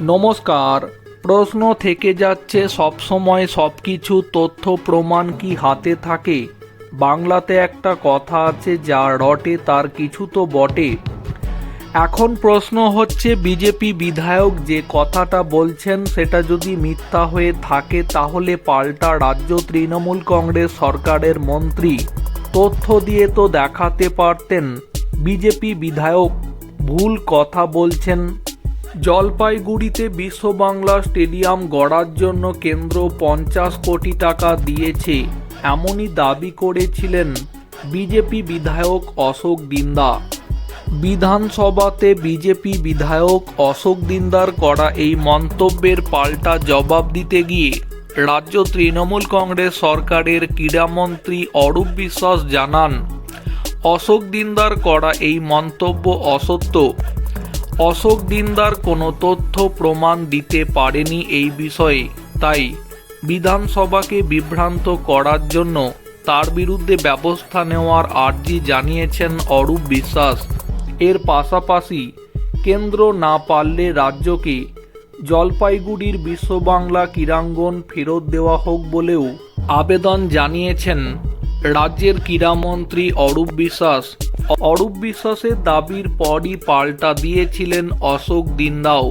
নমস্কার। প্রশ্ন থেকে যাচ্ছে, সবসময় সব কিছু তথ্য প্রমাণ কি হাতে থাকে? বাংলাতে একটা কথা আছে, যা রটে তার কিছু তো বটে। এখন প্রশ্ন হচ্ছে, বিজেপি বিধায়ক যে কথাটা বলছেন, সেটা যদি মিথ্যা হয়ে থাকে, তাহলে পাল্টা রাজ্য তৃণমূল কংগ্রেস সরকারের মন্ত্রী তথ্য দিয়ে তো দেখাতে পারতেন। বিজেপি বিধায়ক ভুল কথা বলছেন। জলপাইগুড়িতে বিশ্ব বাংলা স্টেডিয়াম গড়ার জন্য কেন্দ্র পঞ্চাশ কোটি টাকা দিয়েছে। এমনই দাবি করেছিলেন বিজেপি বিধায়ক অশোক দিন্দা। বিধানসভাতে বিজেপি বিধায়ক অশোক দিন্দার করা এই মন্তব্যের পাল্টা জবাব দিতে গিয়ে রাজ্য তৃণমূল কংগ্রেস সরকারের ক্রীড়ামন্ত্রী অরূপ বিশ্বাস জানান, অশোক দিন্দার করা এই মন্তব্য অসত্য। অশোক দিনদার কোনো তথ্য প্রমাণ দিতে পারেনি এই বিষয়ে। তাই বিধানসভাকে বিভ্রান্ত করার জন্য তার বিরুদ্ধে ব্যবস্থা নেওয়ার আর্জি জানিয়েছেন অরূপ বিশ্বাস। এর পাশাপাশি কেন্দ্র না পারলে রাজ্যকে জলপাইগুড়ির বিশ্ববাংলা ক্রীড়াঙ্গন ফেরত দেওয়া হোক বলেও আবেদন জানিয়েছেন। রাজ্যের ক্রীড়ামন্ত্রী অরূপ বিশ্বাস অরূপ বিশ্বাসের দাবির পরই পাল্টা দিয়েছিলেন অশোক দিন্দাও।